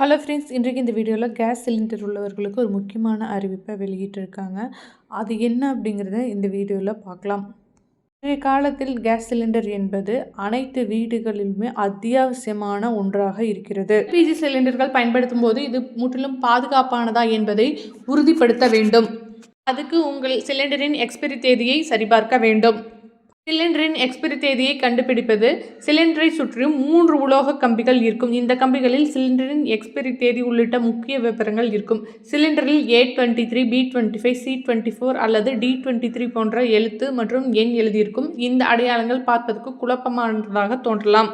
Hello friends இன்றைக்கு இந்த வீடியோவில் கேஸ் சிலிண்டர் உள்ளவர்களுக்கு ஒரு முக்கியமான அறிவிப்பை வெளியிட்டிருக்காங்க. அது என்ன அப்படிங்கிறத இந்த வீடியோவில் பார்க்கலாம். இன்றைய காலத்தில் கேஸ் சிலிண்டர் என்பது அனைத்து வீடுகளிலுமே அத்தியாவசியமான ஒன்றாக இருக்கிறது. பிஜி சிலிண்டர்கள் பயன்படுத்தும் போது இது முற்றிலும் பாதுகாப்பானதா என்பதை உறுதிப்படுத்த வேண்டும். அதுக்கு உங்கள் சிலிண்டரின் எக்ஸ்பிரி தேதியை சரிபார்க்க வேண்டும். சிலிண்டரின் எக்ஸ்பிரி தேதியை கண்டுபிடிப்பது சிலிண்டரை சுற்றியும் மூன்று உலோக கம்பிகள் இருக்கும். இந்த கம்பிகளில் சிலிண்டரின் எக்ஸ்பிரி தேதி உள்ளிட்ட முக்கிய விவரங்கள் இருக்கும். சிலிண்டரில் A twenty three B twenty five C twenty four அல்லது டி டுவெண்ட்டி த்ரீ போன்ற எழுத்து மற்றும் எண் எழுதியிருக்கும். இந்த அடையாளங்கள் பார்ப்பதற்கு குழப்பமானதாக தோன்றலாம்.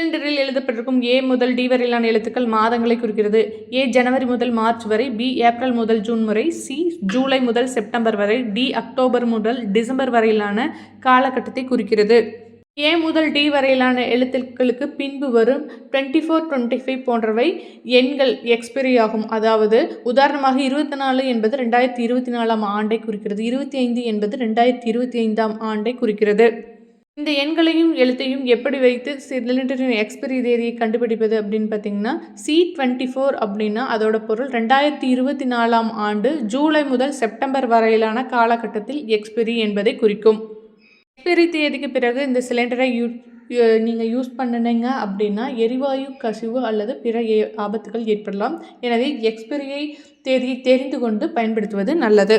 சிலிண்டரில் எழுதப்பட்டிருக்கும் ஏ முதல் டி வரையிலான எழுத்துக்கள் மாதங்களை குறிக்கிறது. ஏ ஜனவரி முதல் மார்ச் வரை பி ஏப்ரல் முதல் ஜூன் வரை சி ஜூலை முதல் செப்டம்பர் வரை டி அக்டோபர் முதல் டிசம்பர் வரையிலான காலகட்டத்தை குறிக்கிறது. ஏ முதல் டி வரையிலான எழுத்துக்களுக்கு பின்பு வரும் டுவெண்ட்டி ஃபோர் டுவெண்ட்டி ஃபைவ் போன்றவை எண்கள் எக்ஸ்பைரி ஆகும். அதாவது உதாரணமாக இருபத்தி நாலு என்பது ரெண்டாயிரத்தி இருபத்தி நாலாம் ஆண்டை குறிக்கிறது. இருபத்தி ஐந்து என்பது ரெண்டாயிரத்தி இருபத்தி ஐந்தாம் ஆண்டை குறிக்கிறது. இந்த எண்களையும் எழுத்தையும் எப்படி வைத்து சிலிண்டரின் எக்ஸ்பிரி தேதியை கண்டுபிடிப்பது அப்படின்னு பார்த்தீங்கன்னா சி டுவெண்ட்டி ஃபோர் அப்படின்னா அதோட பொருள் ரெண்டாயிரத்தி இருபத்தி நாலாம் ஆண்டு ஜூலை முதல் செப்டம்பர் வரையிலான காலகட்டத்தில் எக்ஸ்பிரி என்பதை குறிக்கும். எக்ஸ்பிரி தேதிக்கு பிறகு இந்த சிலிண்டரை யூ நீங்கள் யூஸ் பண்ணினீங்க அப்படின்னா எரிவாயு கசிவு அல்லது பிற ஏ ஆபத்துகள் ஏற்படலாம். எனவே எக்ஸ்பிரியை தேதியை தெரிந்து கொண்டு பயன்படுத்துவது நல்லது.